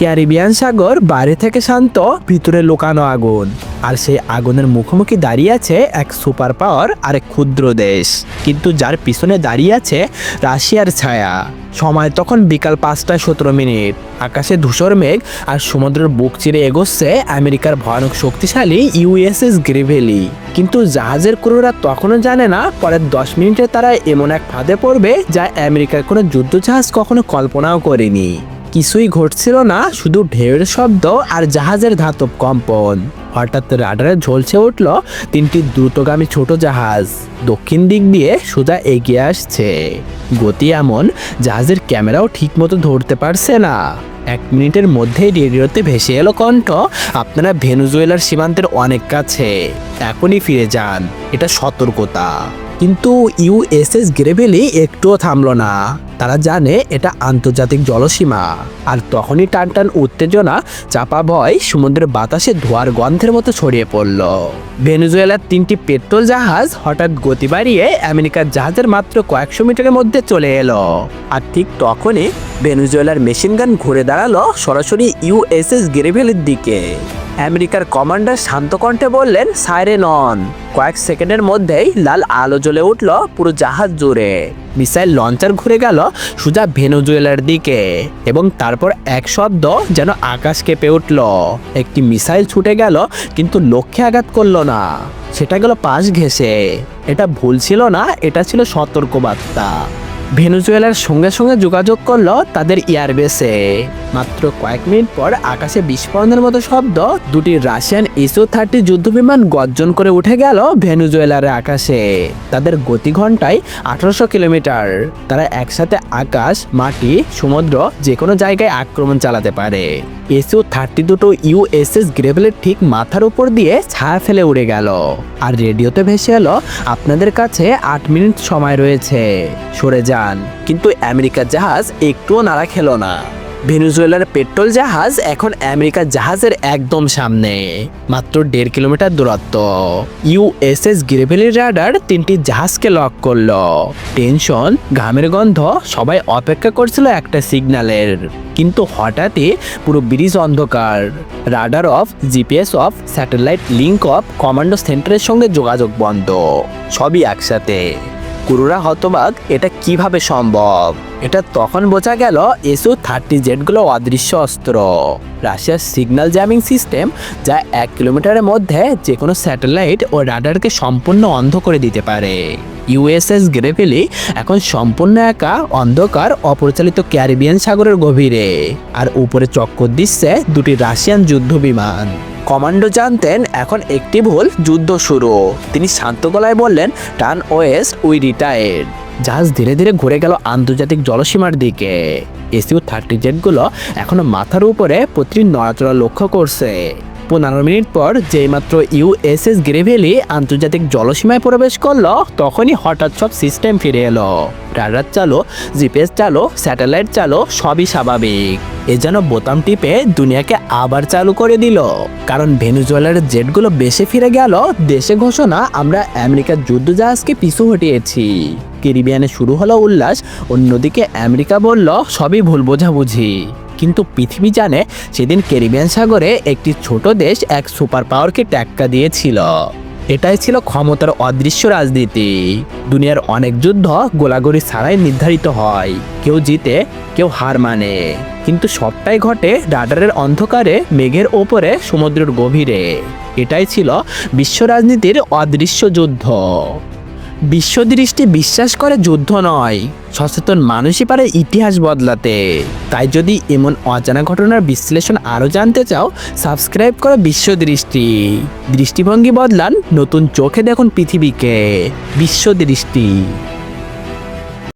Caribbean সাগর বাইরে থেকে শান্ত, ভিতরে লুকানো আগুন। আর সেই আগুনের মুখোমুখি দাঁড়িয়ে আছে এক সুপার পাওয়ার আর এক ক্ষুদ্র দেশ। কিন্তু যার পিছনে দাঁড়িয়ে আছে রাশিয়ার ছায়া। সময় তখন বিকাল পাঁচটা সতেরো মিনিট। আকাশে ধূসর মেঘ আর সমুদ্রের বুক চিরে এগোচ্ছে আমেরিকার ভয়ানক শক্তিশালী ইউএসএস গ্রিভেলি। কিন্তু জাহাজের ক্রুরা তখনও জানে না, পরের দশ মিনিটে তারা এমন এক ফাঁদে পড়বে যা আমেরিকার কোনো যুদ্ধজাহাজ কখনো কল্পনাও করেনি। কিছুই ঘটছিল না, শুধু ঢেউয়ের শব্দ আর জাহাজের ধাতব কম্পন। হঠাৎ রাডারে ঝলসে উঠল তিনটি দ্রুতগামী ছোট জাহাজ। দক্ষিণ দিক দিয়ে সোজা এগিয়ে আসছে। গতি এমন, জাহাজের ক্যামেরাও ঠিকমতো ধরতে পারছে না। এক মিনিটের মধ্যেই রেডিওতে ভেসে এলো কণ্ঠ, আপনারা ভেনুজুয়েলার সীমান্তের অনেক কাছে, এখনই ফিরে যান, এটা সতর্কতা। কিন্তু ইউএসএস গ্রেভেলি একটুও থামলো না। তারা জানে এটা আন্তর্জাতিক জলসীমা। আর তখনই টান টান উত্তেজনা, চাপা ভয়, সমুদ্রের বাতাসে ধোয়ার গন্ধের মতো ছড়িয়ে পড়ল। ভেনেজুয়েলার তিনটি পেট্রোল জাহাজ হঠাৎ গতি বাড়িয়ে আমেরিকার জাহাজের মাত্র কয়েকশো মিটারের মধ্যে চলে এলো। আর ঠিক তখনই ভেনেজুয়েলার মেশিন গান ঘুরে দাঁড়াল সরাসরি ইউএসএস গ্রেভেলের দিকে। আমেরিকার কমান্ডার শান্ত কণ্ঠে বললেন, সাইরেন অন। কয়েক সেকেন্ডের মধ্যেই লাল আলো জ্বলে উঠল পুরো জাহাজ জুড়ে। মিসাইল লঞ্চার ঘুরে গেল সোজা ভেনেজুয়েলার দিকে এবং তারপর এক শব্দ যেন আকাশ কেঁপে উঠল। একটি মিসাইল ছুটে গেল, কিন্তু লক্ষ্যে আঘাত করল না। সেটা গেল পাশ ঘেসে এটা ভুল ছিল না, এটা ছিল সতর্কবার্তা। ভেনেজুয়েলার সঙ্গে সঙ্গে যোগাযোগ করল তাদের এয়ারবেসে। মাত্র কয়েক মিনিট পর আকাশে বিস্ফোরণের মতো শব্দ, দুটি রাশিয়ান ইসো থার্টি যুদ্ধবিমান গর্জন করে উঠে গেল ভেনেজুয়েলার আকাশে। তাদের গতি ঘন্টায় আঠারোশো কিলোমিটার। তারা একসাথে আকাশ, মাটি, সমুদ্র যে কোনো জায়গায় আক্রমণ চালাতে পারে। এসও থার্টি দুটো ইউএসএস গ্রেভেলের ঠিক মাথার উপর দিয়ে ছায়া ফেলে উড়ে গেল। আর রেডিওতে ভেসে এলো, আপনাদের কাছে আট মিনিট সময় রয়েছে। সরে যান কিন্তু আমেরিকার জাহাজ একটুও নাড়া খেলো না। ভেনুজুয়েলার পেট্রোল জাহাজ এখন আমেরিকার জাহাজের একদম সামনে, মাত্র দেড় কিলোমিটার দূরত্ব। ইউএসএস গ্রেভেলির রাডার তিনটি জাহাজকে লক করল। টেনশন, ঘামের গন্ধ, সবাই অপেক্ষা করছিল একটা সিগন্যালের। কিন্তু হঠাৎই পুরো ব্রিজ অন্ধকার। Radar off, GPS off, satellite link off, command সেন্টারের সঙ্গে যোগাযোগ বন্ধ। সবই একসাথে। কুরুরা হতবাক, এটা কীভাবে সম্ভব? এটা তখন বোঝা গেল এসও থার্টি জেটগুলো অদৃশ্য অস্ত্র। রাশিয়ার সিগন্যাল জ্যামিং সিস্টেম যা এক কিলোমিটারের মধ্যে যে কোনো স্যাটেলাইট ও রাডারকে সম্পূর্ণ অন্ধ করে দিতে পারে। ইউএসএস গ্রেভেলি এখন সম্পূর্ণ একা, অন্ধকার, অপরিচালিত ক্যারিবিয়ান সাগরের গভীরে। আর উপরে চক্কর দিচ্ছে দুটি রাশিয়ান যুদ্ধ বিমান কমান্ডো জানতেন, এখন একটি ভুল, যুদ্ধ শুরু। তিনি শান্ত গলায় বললেন টার্ন ওয়েস্ট উই রিটায়ার্ড। জাহাজ ধীরে ধীরে ঘুরে গেল আন্তর্জাতিক জলসীমার দিকে। এসিও থার্টি জেটগুলো এখনও মাথার উপরে প্রতিটি নড়াচড়া লক্ষ্য করছে। পনেরো মিনিট পর যেইমাত্র ইউএসএস গ্রেভেলি আন্তর্জাতিক জলসীমায় প্রবেশ করল, তখনই হঠাৎ সব সিস্টেম ফিরে এলো। রাডার চালো, জিপিএস চালো, স্যাটেলাইট চালো, সবই স্বাভাবিক। এ যেন বোতাম টিপে দুনিয়াকে আবার চালু করে দিল। কারণ ভেনুজুয়েলার জেটগুলো বেশি ফিরে গেল, দেশে ঘোষণা, আমরা আমেরিকার যুদ্ধজাহাজকে পিছু হটিয়েছি। ক্যারিবিয়ানে শুরু হলো উল্লাস, অন্যদিকে আমেরিকা বলল, সবই ভুল বোঝাবুঝি। কিন্তু পৃথিবী জানে, সেদিন ক্যারিবিয়ান সাগরে একটি ছোট দেশ এক সুপার পাওয়ারকে ট্যাক্কা দিয়েছিল। এটাই ছিল ক্ষমতার অদৃশ্য রাজনীতি। দুনিয়ার অনেক যুদ্ধ গোলাগুলি ছাড়াই নির্ধারিত হয়। কেউ জিতে, কেউ হার মানে। কিন্তু সবটাই ঘটে রাডারের অন্ধকারে, মেঘের ওপরে, সমুদ্রের গভীরে। এটাই ছিল বিশ্ব রাজনীতির অদৃশ্য যুদ্ধ। বিশ্বদৃষ্টি বিশ্বাস করে যুদ্ধ নয়, সচেতন মানুষই পারে ইতিহাস বদলাতে। তাই যদি এমন অজানা ঘটনার বিশ্লেষণ আরও জানতে চাও, সাবস্ক্রাইব করো বিশ্বদৃষ্টি দৃষ্টিভঙ্গি বদলান, নতুন চোখে দেখুন পৃথিবীকে। বিশ্বদৃষ্টি